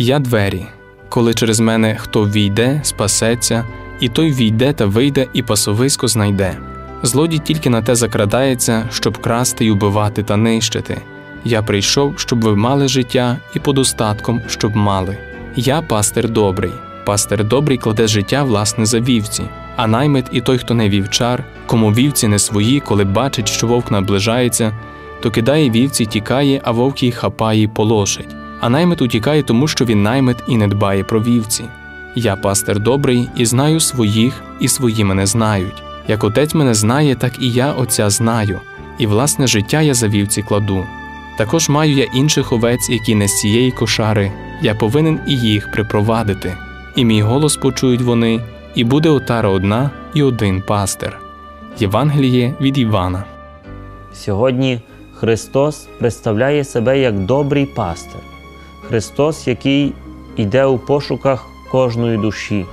Я двері, коли через мене хто війде, спасеться, і той війде та вийде, і пасовисько знайде. Злодій тільки на те закрадається, щоб красти й убивати та нищити. Я прийшов, щоб ви мали життя, і под остатком, щоб мали. Я пастир добрий. Пастир добрий кладе життя власне за вівці, а наймит і той, хто не вівчар, кому вівці не свої, коли бачить, що вовк наближається, то кидає вівці, тікає, а вовк її хапає й полошить. А наймит утікає, тому що він наймит і не дбає про вівці. Я пастир добрий і знаю своїх, і свої мене знають. Як отець мене знає, так і я отця знаю, і власне життя я за вівці кладу. Також маю я інших овець, які не з цієї кошари, я повинен і їх припровадити. І мій голос почують вони, і буде отара одна і один пастир. Євангеліє від Івана. Сьогодні Христос представляє себе як добрий пастир, Христос, який йде у пошуках кожної душі,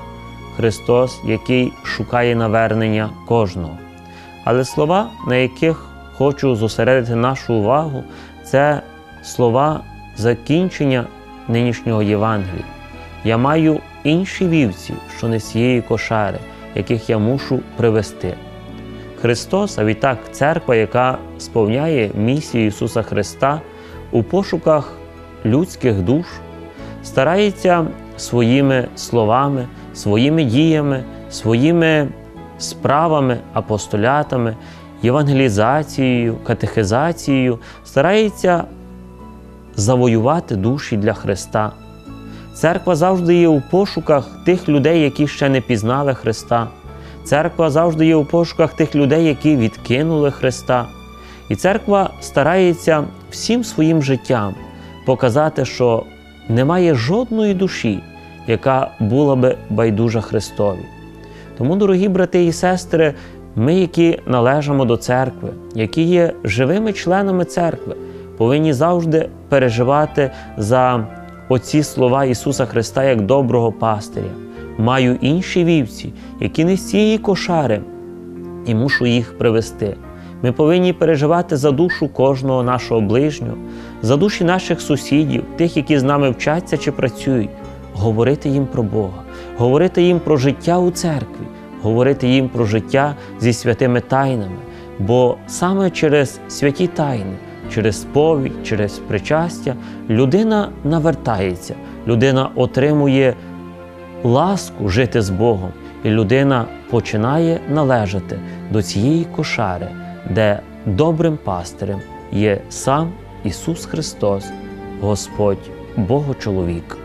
Христос, який шукає навернення кожного. Але слова, на яких хочу зосередити нашу увагу, це слова закінчення нинішнього Євангелія. Я маю інші вівці, що не цієї кошари, яких я мушу привести. Христос, а відтак церква, яка сповняє місію Ісуса Христа у пошуках людських душ, старається своїми словами, своїми діями, своїми справами, апостолятами, євангелізацією, катехизацією, старається завоювати душі для Христа. Церква завжди є у пошуках тих людей, які ще не пізнали Христа. Церква завжди є у пошуках тих людей, які відкинули Христа. І церква старається всім своїм життям показати, що немає жодної душі, яка була би байдужа Христові. Тому, дорогі брати і сестри, ми, які належимо до церкви, які є живими членами церкви, повинні завжди переживати за оці слова Ісуса Христа як доброго пастиря. Маю інші вівці, які не з цієї кошари, і мушу їх привести. Ми повинні переживати за душу кожного нашого ближнього, за душі наших сусідів, тих, які з нами вчаться чи працюють, говорити їм про Бога, говорити їм про життя у церкві, говорити їм про життя зі святими тайнами. Бо саме через святі тайни, через сповідь, через причастя людина навертається, людина отримує ласку жити з Богом, і людина починає належати до цієї кошари, де добрим пастирем є сам Ісус Христос, Господь Богочоловік.